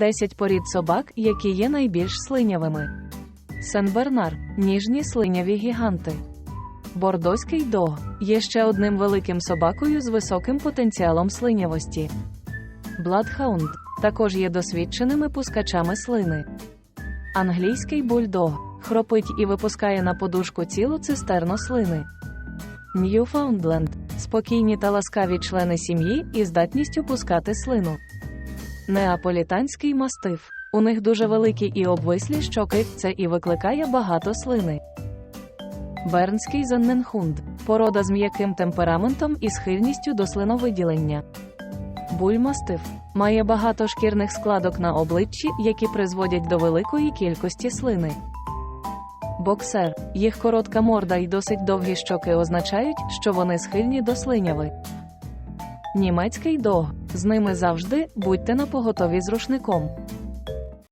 10 порід собак, які є найбільш слинявими. Сен-Бернар ніжні слиняві гіганти. Бордоський дог є ще одним великим собакою з високим потенціалом слинявості. Бладхаунд також є досвідченими пускачами слини. Англійський бульдог хропить і випускає на подушку цілу цистерну слини. Ньюфаундленд спокійні та ласкаві члени сім'ї і здатністю пускати слину. Неаполітанський мастиф. У них дуже великі і обвислі щоки, це і викликає багато слини. Бернський зенненхунд порода з м'яким темпераментом і схильністю до слиновиділення. Бульмастиф має багато шкірних складок на обличчі, які призводять до великої кількості слини. Боксер їх коротка морда і досить довгі щоки означають, що вони схильні до слиняви. Німецький дог з ними завжди будьте на поготові з рушником.